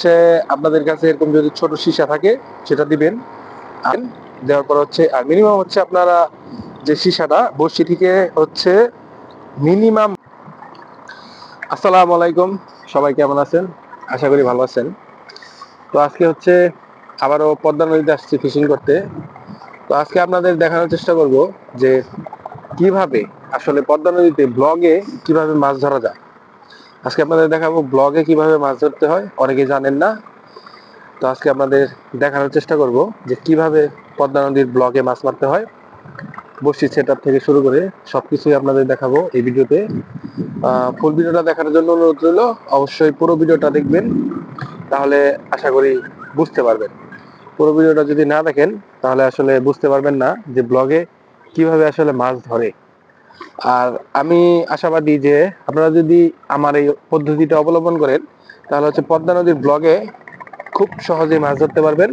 হচ্ছে আপনাদের কাছে এরকম যদি ছোট সীসা থাকে, সেটা দিবেন। দেওয়ার পর হচ্ছে, আর মিনিমাম হচ্ছে আপনারা যে সীসাটা বসি থেকে হচ্ছে মিনিমাম আসসালামু আলাইকুম, সবাই কেমন আছেন? আশা করি ভালো আছেন। তো আজকে হচ্ছে আবারও পদ্মা নদীতে আসছি ফিশিং করতে। তো আজকে আপনাদের দেখানোর চেষ্টা করব যে কীভাবে আসলে পদ্মা নদীতে ব্লগে কীভাবে মাছ ধরা যায়। আজকে আপনাদের দেখাবো ব্লগে কীভাবে মাছ ধরতে হয়। অনেকে জানেন না। তো আজকে আপনাদের দেখানোর চেষ্টা করব যে কীভাবে পদ্মা নদীর ব্লগে মাছ মারতে হয়। বসি সেট থেকে শুরু করে সবকিছুই আপনাদের দেখাবো এই ভিডিওতে। ফুল ভিডিওটা দেখানোর জন্য অনুরোধ রইল। অবশ্যই পুরো ভিডিওটা দেখবেন, তাহলে আশা করি বুঝতে পারবেন। পুরো ভিডিওটা যদি না দেখেন, তাহলে আসলে বুঝতে পারবেন না যে ব্লগে কীভাবে আসলে মাছ ধরে। আর আমি আশাবাদী যে আপনারা যদি আমার এই পদ্ধতিটা অবলম্বন করেন, তাহলে হচ্ছে পদ্মা নদীর ব্লগে খুব সহজে মাছ ধরতে পারবেন।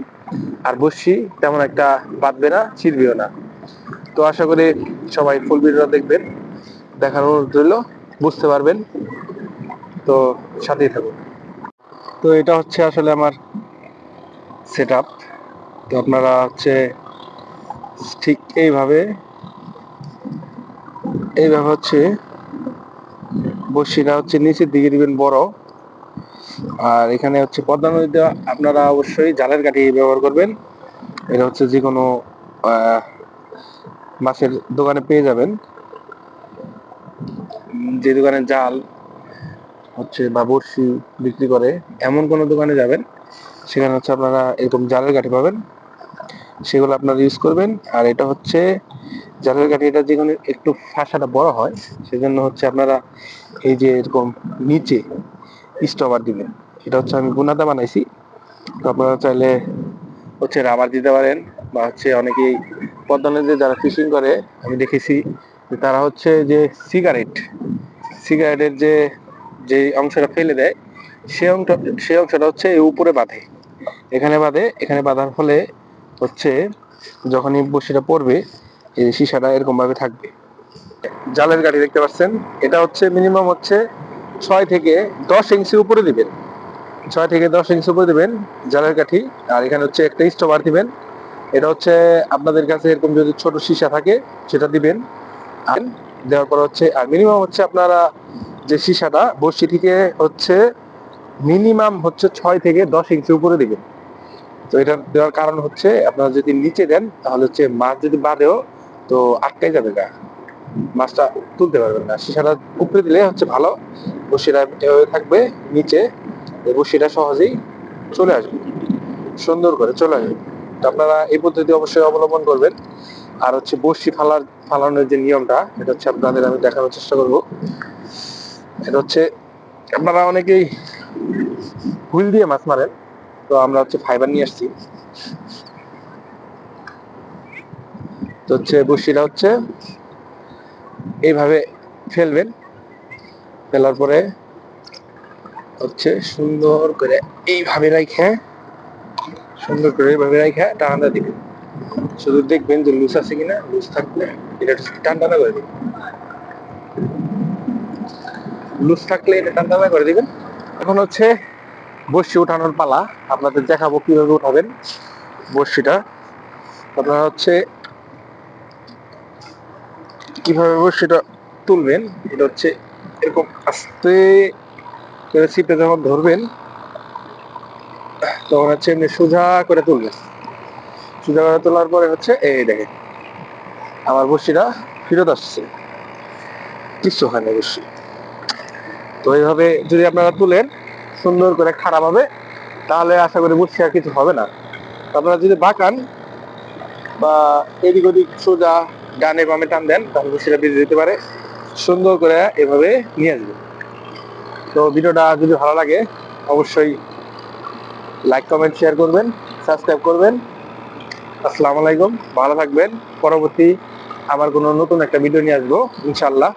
আর বসি তেমন একটা বাঁধবে না, ছিড়বেও না। তো আশা করি সবাই ফুল ভিডিওটা দেখবেন। দেখানোর অনুরোধ রইল, বুঝতে পারবেন। তো সাথেই থাকুন। তো এটা হচ্ছে আসলে আমার সেট তো আপনারা হচ্ছে ঠিক এইভাবে এইভাবে হচ্ছে বসিটা হচ্ছে নিচের দিকে দিবেন বড়। আর এখানে হচ্ছে পদ্মা নদীতে আপনারা অবশ্যই জালের কাঠি ব্যবহার করবেন। এটা হচ্ছে যে কোনো মাছের দোকানে পেয়ে যাবেন। যে দোকানে জাল হচ্ছে বা বড়শি বিক্রি করে, এমন কোনো দোকানে যাবেন, সেখানে হচ্ছে আপনারা এরকম জালের কাঠি পাবেন। সেগুলো আপনারা ইউজ করবেন। আর এটা হচ্ছে জালের কাঠি এটা যেখানে একটু ফাঁসাটা বড় হয়, সেজন্য হচ্ছে আপনারা এই যে এরকম নিচে স্টপার দিবেন। এটা হচ্ছে আমি গুনাদা বানাইছি। তো আপনারা চাইলে হচ্ছে রাবার দিতে পারেন বা হচ্ছে অনেকেই পদ্মা নদীতে যারা ফিশিং করে, আমি দেখেছি যে তারা হচ্ছে যে সিগারেট সিগারেটের যে যে অংশটা ফেলে দেয়, সে অংশ, সে অংশটা হচ্ছে উপরে বাঁধে। এখানে বাঁধে, এখানে বাঁধার ফলে হচ্ছে যখনই বসিটা পড়বে, এই সীসাটা এরকম ভাবে থাকবে। জালের গাড়ি দেখতে পাচ্ছেন, এটা হচ্ছে মিনিমাম হচ্ছে ছয় থেকে দশ ইঞ্চি উপরে দিবেন। ছয় থেকে দশ ইঞ্চি উপরে দিবেন জালের কাঠি আর এখানে হচ্ছে একটা স্টোভার দিবেন। এটা হচ্ছে আপনাদের কাছে এরকম যদি ছোট সীসা থাকে, সেটা দিবেন। আর দেওয়ার পর হচ্ছে, আর মিনিমাম হচ্ছে আপনারা যে সীসাটা বর্ষি থেকে হচ্ছে মিনিমাম হচ্ছে ছয় থেকে দশ ইঞ্চি উপরে দিবেন। তো এটা দেওয়ার কারণ হচ্ছে আপনারা যদি নিচে দেন, তাহলে হচ্ছে মাছ যদি বাঁধেও তো আটকাই যাবে গা। মাছটা তুলতে পারবেন না। সীসাটা উপরে দিলে হচ্ছে ভালো। বসিটা এভাবে থাকবে নিচে। বসিটা সহজেই চলে আসবে। সুন্দর করে চলে আসবে। তো আপনারা এই পদ্ধতি অবশ্যই অবলম্বন করবেন। আর হচ্ছে বসি ফালার, ফালানোর যে নিয়মটা, এটা হচ্ছে আপনাদের আমি দেখানোর চেষ্টা করব। এটা হচ্ছে, আপনারা অনেকেই হুইল দিয়ে মাছ মারেন। তো আমরা হচ্ছে ফাইবার নিয়ে আসছি। তো হচ্ছে বসিটা হচ্ছে এইভাবে ফেলবেন। ফেলার পরে হচ্ছে সুন্দর করে এইভাবে রাখে সুন্দর করে এইভাবে রাখে টানা দিবেন। শুধু দেখবেন যে লুজ আছে কিনা, লুজ থাকলে এটা টান টানা করে দিবেন। লুজ থাকলে এটা টান টানা করে দিবেন। এখন হচ্ছে বর্ষি উঠানোর পালা। আপনাদের দেখাবো কীভাবে উঠাবেন বর্ষিটা আপনারা হচ্ছে কীভাবে বর্ষিটা তুলবেন, এটা হচ্ছে এরকম আস্তে করে ছিপে যখন ধরবেন, তখন হচ্ছে এমনি সোজা করে তুলবেন। সোজা করে তোলার পরে হচ্ছে, এই দেখেন, আমার বর্ষিটা ফেরত আসছে। কিচ্ছু হয় না বর্ষি তো এইভাবে যদি আপনারা তুলেন সুন্দর করে খারাপ হবে, তাহলে আশা করি বুঝছি আর কিছু হবে না। আপনারা যদি বাঁকান বা এদিক ওদিক সোজা ডানে বামে টান দেন, তাহলে বসিটা বেরিয়ে যেতে পারে। সুন্দর করে এভাবে নিয়ে আসবে। তো ভিডিওটা যদি ভালো লাগে, অবশ্যই লাইক কমেন্ট শেয়ার করবেন সাবস্ক্রাইব করবেন। আসসালামু আলাইকুম, ভালো থাকবেন। পরবর্তী আবার কোনো নতুন একটা ভিডিও নিয়ে আসব ইনশাল্লাহ